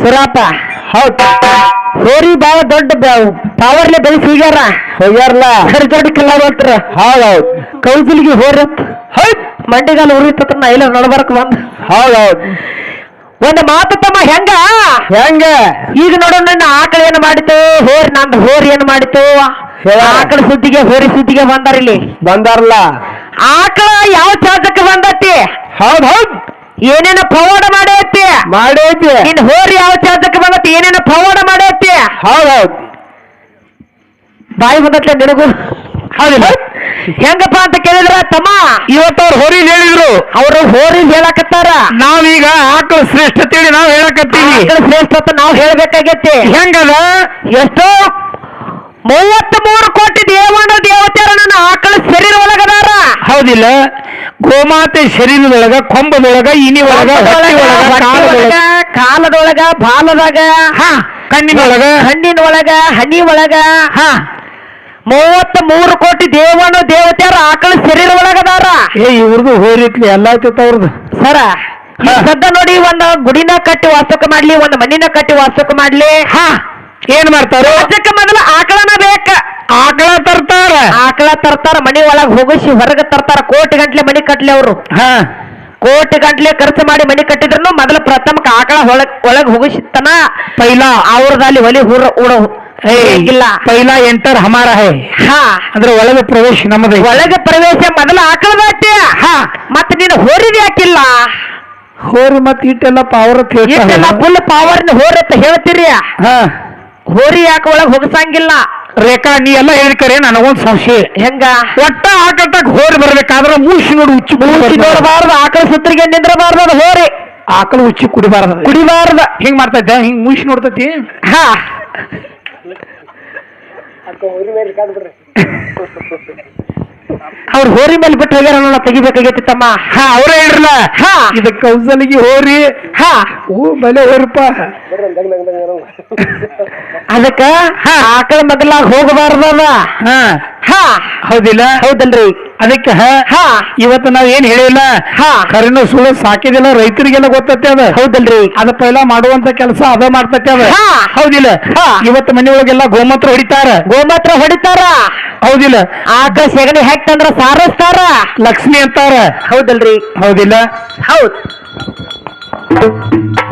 ಸುರಾಪ. ಹೌದು. ಹೋರಿ ಬಾಳ ದೊಡ್ಡ ಪವರ್ಲೆ ಬೆಳೆಸಿ ಹೋಗ್ಯಾರ. ಹೋಗ್ಯಾರಲ್ಲ ದೊಡ್ಡ ಕಲಾವಂತರ ಹೌದ್ ಹೌದ್ ಕೌಸಲಿಗೆ ಹೋರತ್ ಹೌದ್. ಮಂಡಿಗಾಲ ಉರಿತತ್ರ ನಾ ಇಲ್ಲ ನಡ್ಬರ್ಕ್ ಬಂದ್. ಹೌದ್ ಹೌದ್ ಒಂದು ಮಾತು ತಮ್ಮ ಹೆಂಗ? ಹೆಂಗ? ಈಗ ನೋಡು ನನ್ನ ಆಕಳ ಏನ್ ಮಾಡಿತು ಹೋರಿ ನಂದು ಹೋರಿ ಏನ್ ಮಾಡಿತು. ಆಕಳ ಸುದ್ದಿಗೆ ಹೋರಿ ಸುದ್ದಿಗೆ ಬಂದಾರ ಇಲ್ಲಿ. ಬಂದಾರಲ್ಲ ಆಕಳ ಯಾವ ಚಾಚಕ್ಕೆ ಬಂದತಿ? ಹೌದ್ ಹೌದ್. ಏನೇನ ಪವಾಡ ಮಾಡೈತಿ? ಮಾಡೈತಿ. ನಿನ್ ಹೋರಿ ಯಾವ ಚಾಚಕ್ಕೆ ಬಂದತಿ? ಏನೇನ ಪವಾಡ ಮಾಡೈತಿ? ಹೌದೌದು. ಹೌದ್ ಬಾಯಿ ಬಂದತ್ತೆ ನಿನಗೂ? ಹೌದಿಲ್ಲ. ಹೆಂಗಪ್ಪ ಅಂತ ಕೇಳಿದ್ರ ತಮ್ಮ? ಇವತ್ತು ಅವ್ರು ಹೋರಿ ಹೇಳಿದ್ರು. ಅವರು ಹೋರಿ ಹೇಳಕತ್ತಾರ. ನಾವೀಗ ಆಕಳ ಶ್ರೇಷ್ಠ ತಿಳಿ ನಾವು ಹೇಳಕತ್ತೀವಿ. ಆಕಳ ಶ್ರೇಷ್ಠ ಅಂತ ನಾವು ಹೇಳ್ಬೇಕಾಗೈತಿ. ಹೆಂಗದ? ಎಷ್ಟೋ ಮೂವತ್ತ್ ಮೂರು ಕೋಟಿ ದೇವಣ್ಣ ದೇವತೆಯರ ನನ್ನ ಆಕಳ ಶರೀರ ಒಳಗದಾರ ಹೌದಿಲ್ಲ. ಗೋಮಾತೆ ಶರೀರದೊಳಗ ಕೊಂಬದೊಳಗ ಇನಿ ಒಳಗ ಕಾಲದೊಳಗ. ಕಾಲದೊಳಗ ಬಾಲದಾಗ. ಹ ಕಣ್ಣಿನೊಳಗ. ಹಣ್ಣಿನ ಒಳಗ ಹನಿ ಒಳಗ ಹ. ಮೂವತ್ತ ಮೂರು ಕೋಟಿ ದೇವನು ದೇವತೆಯರ ಆಕಳ ಶರೀರ ಒಳಗದಾರ ಏ ಇವ್ರದ್ದು ಹೋರಿತ್ಲಿ ಎಲ್ಲ ಅವ್ರದ್ದು ಸರ ಸದ್ದ ನೋಡಿ ಒಂದ್ ಗುಡಿನ ಕಟ್ಟಿ ವಾಸಕ ಮಾಡ್ಲಿ ಒಂದ್ ಮಣ್ಣಿನ ಕಟ್ಟಿ ವಾಸಕ ಮಾಡ್ಲಿ. ಹ. ಏನ್ ಮಾಡ್ತಾರ? ಅದಕ್ಕೆ ಮೊದಲ ಆಕಳನ ಬೇಕ. ಆಕಳ ತರ್ತಾರ. ಆಕಳ ತರ್ತಾರ ಒಳಗ್ ಹೋಗಿಸಿ ಹೊರಗೆ ತರ್ತಾರ. ಕೋಟಿ ಗಂಟ್ಲೆ ಮನಿ ಕಟ್ಲಿ ಅವರು. ಹಾ. ಕೋಟಿ ಗಂಟ್ಲೆ ಖರ್ಚು ಮಾಡಿ ಮನಿ ಕಟ್ಟಿದ್ರು ಮೊದಲ ಪ್ರಥಮ ಆಕಳ ಒಳಗ್ ಒಳಗ್ ಹೋಗಿಸಿತನ ಪೈಲಾ. ಅವ್ರದಲ್ಲಿ ಒಲಿ ಹುರ ಉಡ ಇಲ್ಲ ಪೈಲಾ ಎಂಟರ್ ಹಮಾರ ಹೈ. ಹಾ. ಅಂದ್ರೆ ಒಳಗೆ ಪ್ರವೇಶ ನಮ್ಮದು ಒಳಗೆ ಪ್ರವೇಶ ಮೊದಲು ಆಕಳದ ಹಾ. ಮತ್ತೆ ನೀನು ಹೋರಿದ ಯಾಕಿಲ್ಲ? ಹೋರಿ ಮತ್ತೆ ಇಟ್ಟೆಲ್ಲ ಪಾವರ್ ಫುಲ್ ಫುಲ್ ಹೋರಿ ಅಂತ ಹೇಳ್ತೀರಿ. ಹಾ. ಹೋರಿ ಯಾಕೆ ಒಳಗೆ ಹೋಗಸಂಗಿಲ್ಲ. ರೇಖಾ ನೀ ಎಲ್ಲ ಹೇಳ್ಕರೆ ನನಗೊಂದ್ ಸಂಶಯ. ಹೆಂಗ? ಒಟ್ಟ ಆಕಟಕ್ ಹೋರಿ ಬರ್ಬೇಕಾದ್ರ ಮೂಸಿ ನೋಡಿ ಉಚ್ಚಿ ಮೂಸಿ ನೋಡಬಾರ್ದು ಆಕಳ ಸುತ್ತಿಗೆ ನಿಂದ್ರಬಾರ್ದು ಅದು ಹೋರಿ. ಆಕಳ ಉಚ್ಚಿ ಕುಡಿಬಾರ್ದ ಕುಡಿಬಾರ್ದ. ಹಿಂಗ್ ಮಾಡ್ತೈತೆ ಹಿಂಗ್ ಮೂಸಿ ನೋಡ್ತೈತಿ? ಹಾ. ಅವ್ರ ಹೋರಿ ಮೇಲೆ ಬಿಟ್ಟು ಹೋಗ್ಯಾರ ನೋಡ ತೆಗಿಬೇಕಾಗೈತಿ ತಮ್ಮ. ಹಾ ಅವ್ರೇ ಹೇಳ್ರಲ್ಲ? ಹಾ. ಇದು ಕೌಸಲಿಗೆ ಹೋರಿ. ಹಾ. ಓ ಬಲೆ ಹೋರಿಪ್ಪ. ಅದಕ್ಕ ಆಕಳ ಮೊದಲಾಗ ಹೋಗಬಾರ್ದ ಅದ ಹಾ. ಹಾ. ಹೌದಿಲ್ಲ? ಹೌದಲ್ರಿ. ಅದಕ್ಕೆ ಹ, ಇವತ್ತು ನಾವ್ ಏನ್ ಹೇಳಿಲ್ಲ? ಹಾ. ಕರಿನ ಸುಳ್ಳು ಸಾಕಿದಿಲ್ಲ ರೈತರಿಗೆಲ್ಲ ಗೊತ್ತತ್ತೆ ಅದ. ಹೌದಲ್ರಿ. ಅದ ಪೈಲ ಮಾಡುವಂತ ಕೆಲಸ ಅದ ಮಾಡ್ತತ್ತೆ ಅದ. ಹಾ. ಹೌದಿಲ್ಲ? ಇವತ್ ಇವತ್ತು ಮನೆಯೊಳಗೆಲ್ಲ ಗೋಮೂತ್ರ ಹೊಡಿತಾರ. ಗೋಮಾತ್ರ ಹೊಡಿತಾರ. ಹೌದಿಲ್ಲ? ಆಗ ಸೆಗಣಿ ಹಾಕ್ತಂದ್ರ ಸಾರಸ್ತಾರ. ಲಕ್ಷ್ಮಿ ಅಂತಾರ. ಹೌದಲ್ರಿ. ಹೌದಿಲ್ಲ? ಹೌದ್.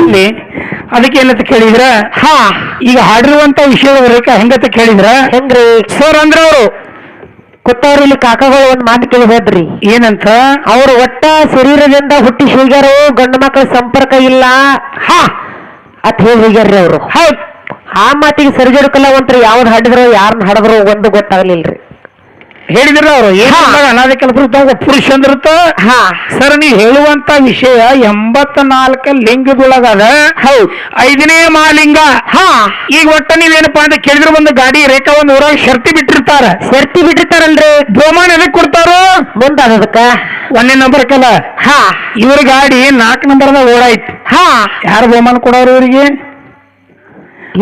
ಇಲ್ಲಿ ಅದಕ್ಕೆ ಏನಂತ ಕೇಳಿದ್ರ? ಹಾ. ಈಗ ಹಾಡಿರುವಂತ ವಿಷಯದ ರೇಖಾ ಹೆಂಗಂತ ಕೇಳಿದ್ರ? ಹೆಂಗ್ರಿ? ಸರ್ ಅಂದ್ರ ಅವರು ಕೊತ್ತವ್ರು ಇಲ್ಲಿ ಕಾಕಗಳು ಒಂದ್ ಮಾತು ಕೇಳಿ ಹೋದ್ರಿ ಏನಂತ? ಅವ್ರು ಒಟ್ಟ ಶರೀರದಿಂದ ಹುಟ್ಟಿ ಹೋಗ್ಯಾರು ಗಂಡು ಮಕ್ಕಳ ಸಂಪರ್ಕ ಇಲ್ಲ. ಹಾ! ಅತ್ ಹೇಳಿ ಹೋಗ್ಯಾರ್ರಿ ಅವರು. ಹೌದ್. ಆ ಮಾತಿಗೆ ಸರಿಜೋಡು ಕಲಾವಂತರು ಯಾವ್ದು ಹಾಡಿದ್ರು ಯಾರನ್ನ ಹಾಡಿದ್ರು ಒಂದು ಗೊತ್ತಾಗ್ಲಿಲ್ರಿ. ಹೇಳಿದ್ರ ಅವರು ಏನ್ ಹಾ. ಅನಾಥ ಕೆಲಸ ಪುರುಷ ಅಂದಿರುತ್ತ ಹಾ. ಸರ್ ನೀ ಹೇಳುವಂತ ವಿಷಯ ಎಂಬತ್ ನಾಲ್ಕ ಲಿಂಗದೊಳಗದ ಹೌದು. ಐದನೇ ಮಾಲಿಂಗ. ಹಾ. ಈಗ ಒಟ್ಟ ನೀವೇನಪ್ಪಾ ಅಂತ ಕೇಳಿದ್ರೆ ಒಂದು ಗಾಡಿ ರೇಖಾ ಒಂದು ಊರಾಗ ಶರ್ತಿ ಬಿಟ್ಟಿರ್ತಾರ. ಸರ್ತಿ ಬಿಟ್ಟಿರ್ತಾರಲ್ರಿ. ಬಹುಮಾನ ಎದಕ್ ಕೊಡ್ತಾರೋ? ಮುಂದ ಅದಕ್ಕ ಒಂದನೇ ನಂಬರ್ ಕಲ ಹಾ. ಇವ್ರ ಗಾಡಿ ನಾಲ್ಕು ನಂಬರ್ದಾಗ ಓಡಾಯ್ತು. ಹಾ. ಯಾರು ಬಹುಮಾನ ಕೊಡೋರು ಇವರಿಗೆ?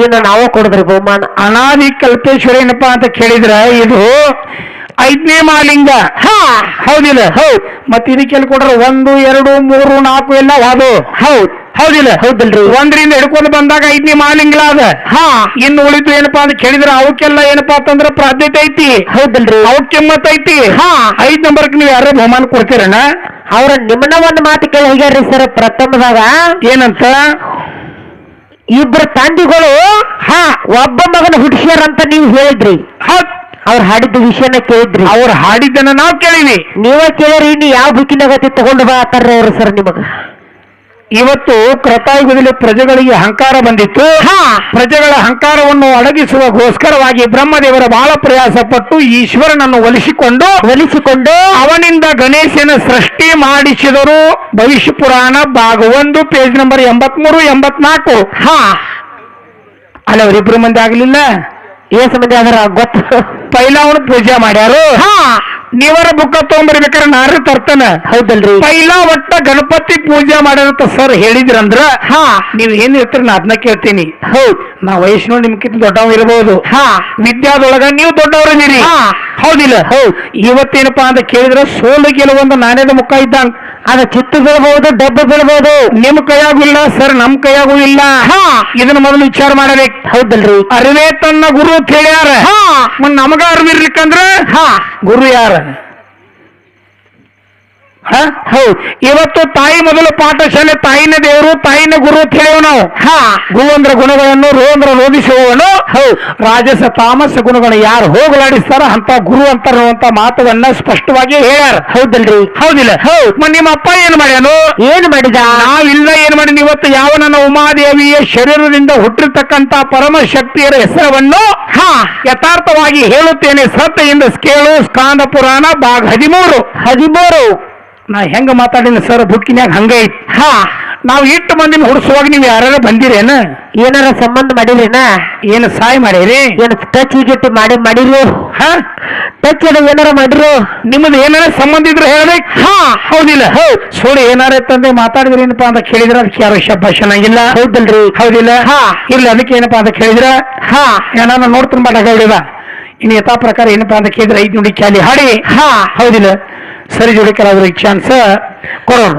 ಏನು ನಾವೇ ಕೊಡುದ್ರಿ ಬಹುಮಾನ. ಅನಾದಿ ಕಲ್ಪೇಶ್ವರ ಏನಪ್ಪಾ ಅಂತ ಕೇಳಿದ್ರ ಇದು ಐದನೇ ಮಾಲಿಂಗ. ಹಾ. ಹೌದಿಲ್ಲ? ಹೌದ್. ಮತ್ತೆ ಇದಕ್ಕೆಲ್ಲ ಕೊಡ್ರ ಒಂದು ಎರಡು ಮೂರು ನಾಲ್ಕು ಎಲ್ಲ ಅದು. ಹೌದ್. ಹೌದಿಲ್ಲ? ಹೌದಲ್ರಿ. ಒಂದರಿಂದ ಹಿಡ್ಕೊಂಡು ಬಂದಾಗ ಐದನೇ ಮಾಲಿಂಗ್ಲ ಅದ. ಹಾ. ಇನ್ನು ಉಳಿದು ಏನಪ್ಪಾ ಅಂತ ಕೇಳಿದ್ರೆ ಅವಕ್ಕೆಲ್ಲ ಏನಪ್ಪಾ ಅಂತಂದ್ರ ಪ್ರಾಧ್ಯತೆ ಐತಿ. ಹೌದಲ್ರಿ. ಅವಕ್ಕೆ ಕಿಮ್ಮತ್ ಐತಿ. ಹಾ. ಐದ್ ನಂಬರ್ಕ್ ನೀವು ಯಾರೇ ಬಹುಮಾನ ಕೊಡ್ತೀರಣ್ಣ? ಅವ್ರ ನಿಮ್ಮನ್ನ ಒಂದ್ ಮಾತು ಕೇಳಿ ಹೋಗ್ಯಾರ್ರಿ ಸರ್ ಪ್ರಥಮದಾಗ. ಏನಂತ? ಇಬ್ರು ತಂದಿಗಳು ಹಾ. ಒಬ್ಬ ಮಗನ ಹುಡ್ಸ್ಯಾರಂತ ನೀವು ಹೇಳಿದ್ರಿ. ಹೌದ್ ಅವ್ರು ಹಾಡಿದ್ದ ವಿಷಯನ ಕೇಳಿದ್ರಿ. ಅವ್ರು ಹಾಡಿದ್ದನ್ನ ನಾವು ಕೇಳಿವಿ. ನೀವ ಕೇಳಿರಿ ಇನ್ನು ಯಾವ ಬುಕ್ಕಿನಾಗತಿ ತಗೊಂಡು ಬಾ ಅತ್ತಾರ್ರಿ ಅವರು ಸರ್ ನಿಮಗ. ಇವತ್ತು ಕೃತಾಯುಗದಲ್ಲಿ ಪ್ರಜೆಗಳಿಗೆ ಅಹಂಕಾರ ಬಂದಿತ್ತು. ಹಾ. ಪ್ರಜೆಗಳ ಅಹಂಕಾರವನ್ನು ಅಡಗಿಸುವಗೋಸ್ಕರವಾಗಿ ಬ್ರಹ್ಮದೇವರ ಬಹಳ ಪ್ರಯಾಸ ಪಟ್ಟು ಈಶ್ವರನನ್ನು ಒಲಿಸಿಕೊಂಡು ಒಲಿಸಿಕೊಂಡು ಅವನಿಂದ ಗಣೇಶನ ಸೃಷ್ಟಿ ಮಾಡಿಸಿದರು. ಭವಿಷ್ಯ ಪುರಾಣ ಭಾಗ ಒಂದು ಪೇಜ್ ನಂಬರ್ ಎಂಬತ್ಮೂರು ಎಂಬತ್ನಾಲ್ಕು. ಹಾ. ಅಲ್ಲ ಅವರಿಬ್ರು ಮಂದಿ ಆಗ್ಲಿಲ್ಲ? ಏಸ್ ಮಂದಿ ಅದರ ಗೊತ್ತ. ಪೈಲ ಅವನು ಪೂಜೆ ಮಾಡ್ಯಾರು. ಹಾ. ನೀವರ ಬುಕ್ಕ ತಗೊಂಬರ್ಬೇಕಾದ್ರೆ ನಾರು ತರ್ತಾನ. ಹೌದಲ್ರಿ. ಪೈಲ ಒಟ್ಟ ಗಣಪತಿ ಪೂಜೆ ಮಾಡ್ಯಾರಂತ ಸರ್ ಹೇಳಿದ್ರಂದ್ರ ಹಾ. ನೀವ್ ಏನ್ ಇರ್ತೀರಿ ನಾ ಅದನ್ನ ಕೇಳ್ತೀನಿ. ಹೌದ್. ನಾ ವಯಸ್ಸಿನೋಡ್ ನಿಮ್ಕಿಂತ ದೊಡ್ಡವ ಇರಬಹುದು ಹಾ. ವಿದ್ಯಾದೊಳಗ ನೀವು ದೊಡ್ಡವರಿದ್ದೀರಿ ಹಾ. ಹೌದಿಲ್ಲ. ಹೌದ್. ಇವತ್ತೇನಪ್ಪಾ ಅಂತ ಕೇಳಿದ್ರೆ ಸೋಲು ಗೆಲುವೊಂದು ನಾಣ್ಯದ ಮುಖ ಇದ್ದಂಗ ಅದ ಚಿತ್ತು ಬೀಳ್ಬಹುದು ಡಬ್ಬ ಬೀಳ್ಬಹುದು ನಿಮ್ ಕೈಯಾಗೂ ಇಲ್ಲ ಸರ್ ನಮ್ ಕೈಯಾಗೂ ಇಲ್ಲ. ಹಾ. ಇದನ್ನ ಮೊದಲು ವಿಚಾರ ಮಾಡಬೇಕು. ಹೌದಲ್ರಿ. ಅರಿವೇ ತನ್ನ ಗುರು ಅಂತ ಹೇಳ್ಯಾರ ನಮಗ ಅರಿವಿರ್ಲಿಕ್ಕಂದ್ರ ಹಾ. ಗುರು ಯಾರ? ಹೌದ್. ಇವತ್ತು ತಾಯಿ ಮೊದಲು ಪಾಠಶಾಲೆ ತಾಯಿನ ದೇವರು ತಾಯಿನ ಗುರು ಅಂತ ಹೇಳೇವ್ ನಾವು. ಹಾ. ಗು ಅಂದ್ರ ಗುಣಗಳನ್ನು ರೋಂದ್ರ ರೋಧಿಸುವವನು. ಹೌದ್. ರಾಜಸ ತಾಮಸ ಗುಣಗಳು ಯಾರು ಹೋಗಲಾಡಿಸ್ತಾರ ಅಂತ ಗುರು ಅಂತ ಮಾತುಗಳನ್ನ ಸ್ಪಷ್ಟವಾಗಿ ಹೇಳ್ಯಾರ. ಹೌದಲ್ರಿ. ಹೌದಿಲ್ಲ? ಹೌದು. ನಿಮ್ಮ ಅಪ್ಪ ಏನ್ ಮಾಡ್ಯಾನು? ಏನ್ ಮಾಡಿದ? ನಾವಿಲ್ಲ ಏನ್ ಮಾಡಿದ ಇವತ್ತು ಯಾವ ನನ್ನ ಉಮಾದೇವಿಯ ಶರೀರದಿಂದ ಹುಟ್ಟಿರ್ತಕ್ಕಂತ ಪರಮ ಶಕ್ತಿಯರ ಹೆಸರವನ್ನು ಹಾ. ಯಥಾರ್ಥವಾಗಿ ಹೇಳುತ್ತೇನೆ. ಶ್ರದ್ಧೆಯಿಂದ ಕೇಳು. ಸ್ಕಾಂದ ಪುರಾಣ ಭಾಗ ಹದಿಮೂರು. ಹದಿಮೂರು. ನಾ ಹೆಂಗ ಮಾತಾಡಿನ ಸರ್ ಬುಕ್ಕಿನ್ಯಾಗ ಹಂಗ ಐತಿ. ಹಾ. ನಾವು ಇಟ್ಟು ಮಂದಿನ ಹುಡ್ಸುವಾಗ ನೀವು ಯಾರು ಬಂದಿರೇನ? ಏನಾರ ಸಂಬಂಧ ಮಾಡಿರೇನ? ಏನು ಸಹಾಯ ಮಾಡಿರಿ? ಏನು ಟಚ್ ಇಟ್ಟು ಮಾಡಿ ಮಾಡಿರು? ಹಾ? ಟಚ್ ಏನಾರ ಮಾಡಿರು? ನಿಮ್ಮದು ಏನಾರ ಸಂಬಂಧ ಇದ್ರೆ ಹೇಳ್ಬೇಕು ಹಾ. ಹೌದಿಲ್ಲ. ಹೌದ್. ಸುಳ್ಳು ಏನಾರ ಇತ್ತಂದ್ರೆ ಮಾತಾಡಿದ್ರೆ ಏನಪ್ಪಾ ಅಂತ ಕೇಳಿದ್ರೆ ಅದಕ್ಕೆ ಯಾರು ಶಬ್ದ ಚೆನ್ನಾಗಿಲ್ಲ ಹೌದಲ್ರಿ. ಹೌದಿಲ್ಲ. ಹಾ. ಇಲ್ಲ ಅದಕ್ಕೆ ಏನಪ್ಪಾ ಅಂತ ಕೇಳಿದ್ರ? ಹಾ. ಏನಾರ ನೋಡ್ತೀನಿ ಮಾಡಿದ ಇನ್ನು ಯಥಾ ಪ್ರಕಾರ ಏನಪ್ಪಾ ಅಂತ ಕೇಳಿದ್ರೆ? ಐದು ನುಡಿ ಕ್ಯಾಲಿ ಹಾಡಿ. ಹಾ. ಹೌದಿಲ್ಲ. ಸರಿ ಜೋಡಿ ಚಾನ್ಸ ಚಾನ್ಸ್ ಕೊಡೋಣ.